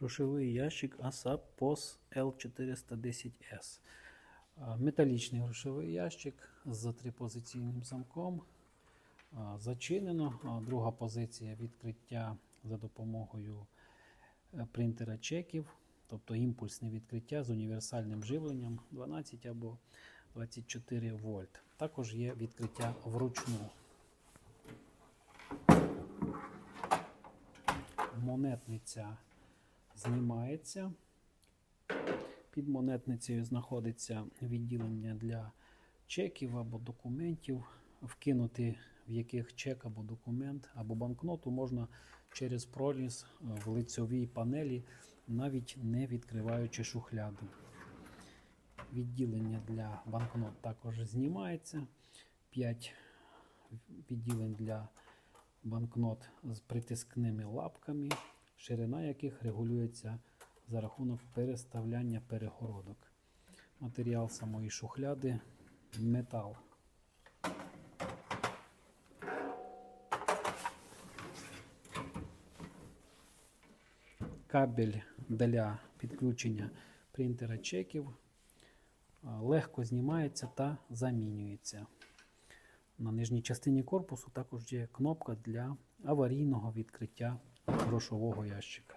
Грошовий ящик ASAP POS L410S. Металічний грошовий ящик з трипозиційним замком. Зачинено. Друга позиція відкриття за допомогою е, принтера чеків, тобто імпульсне відкриття з універсальним живленням 12 або 24 вольт. Також є відкриття вручну. Монетниця знімається. Під монетницею знаходиться відділення для чеків або документів. Вкинути в яких чек або документ або банкноту можна через проліз е, в лицьовій панелі, навіть не відкриваючи шухляду. Відділення для банкнот також знімається. 5 відділень для банкнот з притискними лапками, ширина яких регулюється за рахунок переставляння перегородок. Матеріал самої шухляди метал. Кабель для підключення принтера чеків легко знімається та замінюється. На нижній частині корпусу також є кнопка для аварійного відкриття грошового ящика.